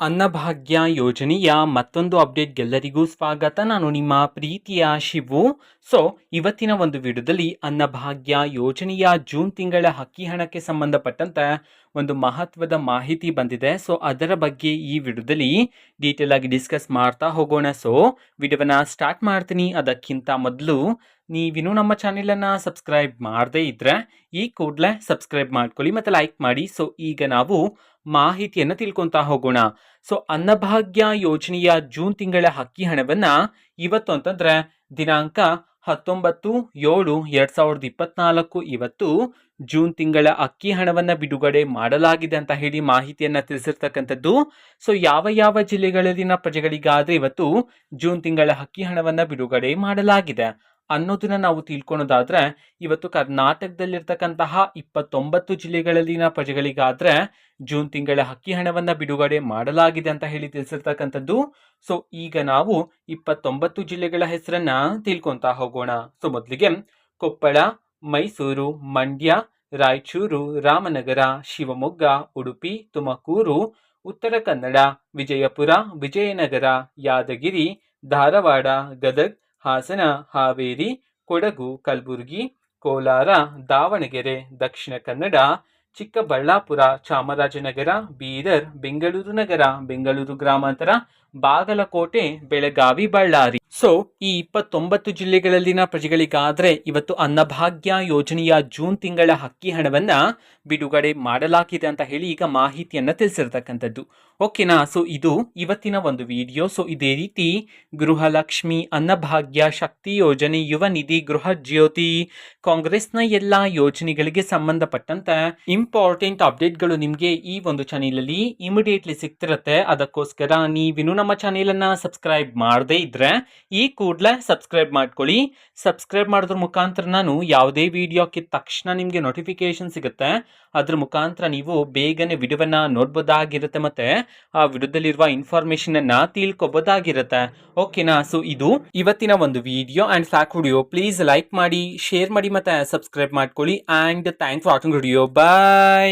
ಅನ್ನಭಾಗ್ಯ ಯೋಜನೆಯ ಮತ್ತೊಂದು ಅಪ್ಡೇಟ್ಗೆಲ್ಲರಿಗೂ ಸ್ವಾಗತ. ನಾನು ನಿಮ್ಮ ಪ್ರೀತಿಯ ಶಿವು. ಸೊ ಇವತ್ತಿನ ಒಂದು ವಿಡಿಯೋದಲ್ಲಿ ಅನ್ನಭಾಗ್ಯ ಯೋಜನೆಯ ಜೂನ್ ತಿಂಗಳ ಹಕ್ಕಿ ಹಣಕ್ಕೆ ಸಂಬಂಧಪಟ್ಟಂತೆ ಒಂದು ಮಹತ್ವದ ಮಾಹಿತಿ ಬಂದಿದೆ. ಸೊ ಅದರ ಬಗ್ಗೆ ಈ ವಿಡಿಯೋದಲ್ಲಿ ಡೀಟೇಲ್ ಆಗಿ ಡಿಸ್ಕಸ್ ಮಾಡ್ತಾ ಹೋಗೋಣ. ಸೊ ವಿಡಿಯೋವನ್ನ ಸ್ಟಾರ್ಟ್ ಮಾಡ್ತೀನಿ. ಅದಕ್ಕಿಂತ ಮೊದಲು ನೀವಿನ್ನೂ ನಮ್ಮ ಚಾನೆಲನ್ನು ಸಬ್ಸ್ಕ್ರೈಬ್ ಮಾಡದೇ ಇದ್ದರೆ ಈ ಕೂಡಲೇ ಸಬ್ಸ್ಕ್ರೈಬ್ ಮಾಡ್ಕೊಳ್ಳಿ ಮತ್ತು ಲೈಕ್ ಮಾಡಿ. ಸೊ ಈಗ ನಾವು ಮಾಹಿತಿಯನ್ನು ತಿಳ್ಕೊತಾ ಹೋಗೋಣ. ಸೊ ಅನ್ನಭಾಗ್ಯ ಯೋಜನೆಯ ಜೂನ್ ತಿಂಗಳ ಅಕ್ಕಿ ಹಣವನ್ನು ಇವತ್ತು ಅಂತಂದರೆ ದಿನಾಂಕ ಹತ್ತೊಂಬತ್ತು ಏಳು ಎರಡು ಸಾವಿರದ ಇಪ್ಪತ್ನಾಲ್ಕು ಇವತ್ತು ಜೂನ್ ತಿಂಗಳ ಅಕ್ಕಿ ಹಣವನ್ನು ಬಿಡುಗಡೆ ಮಾಡಲಾಗಿದೆ ಅಂತ ಹೇಳಿ ಮಾಹಿತಿಯನ್ನು ತಿಳಿಸಿರ್ತಕ್ಕಂಥದ್ದು. ಸೊ ಯಾವ ಯಾವ ಜಿಲ್ಲೆಗಳಲ್ಲಿನ ಪ್ರಜೆಗಳಿಗಾದರೆ ಇವತ್ತು ಜೂನ್ ತಿಂಗಳ ಅಕ್ಕಿ ಹಣವನ್ನು ಬಿಡುಗಡೆ ಮಾಡಲಾಗಿದೆ. ಅನ್ನೋದನ್ನ ನಾವು ತಿಳ್ಕೊಳೋದಾದ್ರೆ, ಇವತ್ತು ಕರ್ನಾಟಕದಲ್ಲಿರ್ತಕ್ಕಂತಹ ಇಪ್ಪತ್ತೊಂಬತ್ತು ಜಿಲ್ಲೆಗಳಲ್ಲಿನ ಪ್ರಜೆಗಳಿಗಾದ್ರೆ ಜೂನ್ ತಿಂಗಳ ಹಕ್ಕಿ ಹಣವನ್ನ ಬಿಡುಗಡೆ ಮಾಡಲಾಗಿದೆ ಅಂತ ಹೇಳಿ ತಿಳಿಸಿರ್ತಕ್ಕಂಥದ್ದು. ಸೊ ಈಗ ನಾವು ಇಪ್ಪತ್ತೊಂಬತ್ತು ಜಿಲ್ಲೆಗಳ ಹೆಸರನ್ನ ತಿಳ್ಕೊಂತಾ ಹೋಗೋಣ. ಸೊ ಮೊದಲಿಗೆ ಕೊಪ್ಪಳ, ಮೈಸೂರು, ಮಂಡ್ಯ, ರಾಯಚೂರು, ರಾಮನಗರ, ಶಿವಮೊಗ್ಗ, ಉಡುಪಿ, ತುಮಕೂರು, ಉತ್ತರ ಕನ್ನಡ, ವಿಜಯಪುರ, ವಿಜಯನಗರ, ಯಾದಗಿರಿ, ಧಾರವಾಡ, ಗದಗ್ ಹಾಸನ ಹಾವೇರಿ ಕೊಡಗು ಕಲಬುರಗಿ ಕೋಲಾರ ದಾವಣಗೆರೆ ದಕ್ಷಿಣ ಕನ್ನಡ ಚಿಕ್ಕಬಳ್ಳಾಪುರ, ಚಾಮರಾಜನಗರ, ಬೀದರ್, ಬೆಂಗಳೂರು ನಗರ, ಬೆಂಗಳೂರು ಗ್ರಾಮಾಂತರ, ಬಾಗಲಕೋಟೆ, ಬೆಳಗಾವಿ, ಬಳ್ಳಾರಿ. ಸೊ ಈ ಇಪ್ಪತ್ತೊಂಬತ್ತು ಜಿಲ್ಲೆಗಳಲ್ಲಿನ ಪ್ರಜೆಗಳಿಗಾದ್ರೆ ಇವತ್ತು ಅನ್ನಭಾಗ್ಯ ಯೋಜನೆಯ ಜೂನ್ ತಿಂಗಳ ಹಕ್ಕಿ ಹಣವನ್ನ ಬಿಡುಗಡೆ ಮಾಡಲಾಗಿದೆ ಅಂತ ಹೇಳಿ ಈಗ ಮಾಹಿತಿಯನ್ನ ತಿಳಿಸಿರ್ತಕ್ಕಂಥದ್ದು. ಓಕೆನಾ ಸೊ ಇದು ಇವತ್ತಿನ ಒಂದು ವಿಡಿಯೋ. ಸೊ ಇದೇ ರೀತಿ ಗೃಹಲಕ್ಷ್ಮಿ ಅನ್ನಭಾಗ್ಯ ಶಕ್ತಿ ಯೋಜನೆ, ಯುವ ನಿಧಿ ಗೃಹ ಜ್ಯೋತಿ, ಕಾಂಗ್ರೆಸ್ನ ಎಲ್ಲಾ ಯೋಜನೆಗಳಿಗೆ ಸಂಬಂಧಪಟ್ಟಂತೆ ಇಂಪಾರ್ಟೆಂಟ್ ಅಪ್ಡೇಟ್ಗಳು ನಿಮಗೆ ಈ ಒಂದು ಚಾನೆಲಲ್ಲಿ ಇಮಿಡಿಯೇಟ್ಲಿ ಸಿಗ್ತಿರತ್ತೆ. ಅದಕ್ಕೋಸ್ಕರ ನೀವಿನ್ನೂ ನಮ್ಮ ಚಾನೆಲನ್ನು ಸಬ್ಸ್ಕ್ರೈಬ್ ಮಾಡದೇ ಇದ್ರೆ ಈ ಕೂಡಲೇ ಸಬ್ಸ್ಕ್ರೈಬ್ ಮಾಡ್ಕೊಳ್ಳಿ. ಸಬ್ಸ್ಕ್ರೈಬ್ ಮಾಡಿದ್ರ ಮುಖಾಂತರ ನಾನು ಯಾವುದೇ ವಿಡಿಯೋಕ್ಕೆ ತಕ್ಷಣ ನಿಮಗೆ ನೋಟಿಫಿಕೇಶನ್ ಸಿಗುತ್ತೆ. ಅದ್ರ ಮುಖಾಂತರ ನೀವು ಬೇಗನೆ ವಿಡಿಯೋವನ್ನ ನೋಡ್ಬೋದಾಗಿರುತ್ತೆ ಮತ್ತೆ ಆ ವಿಡಿಯೋದಲ್ಲಿರುವ ಇನ್ಫಾರ್ಮೇಶನ್ ಅನ್ನ ತಿಳ್ಕೊಬೋದಾಗಿರುತ್ತೆ. ಓಕೆನಾ ಸೊ ಇದು ಇವತ್ತಿನ ಒಂದು ವಿಡಿಯೋ ಅಂಡ್ ಫ್ಯಾಕ್ ವಿಡಿಯೋ ಪ್ಲೀಸ್ ಲೈಕ್ ಮಾಡಿ ಶೇರ್ ಮಾಡಿ ಮತ್ತೆ ಸಬ್ಸ್ಕ್ರೈಬ್ ಮಾಡ್ಕೊಳ್ಳಿ. And thanks for watching video bye Bye.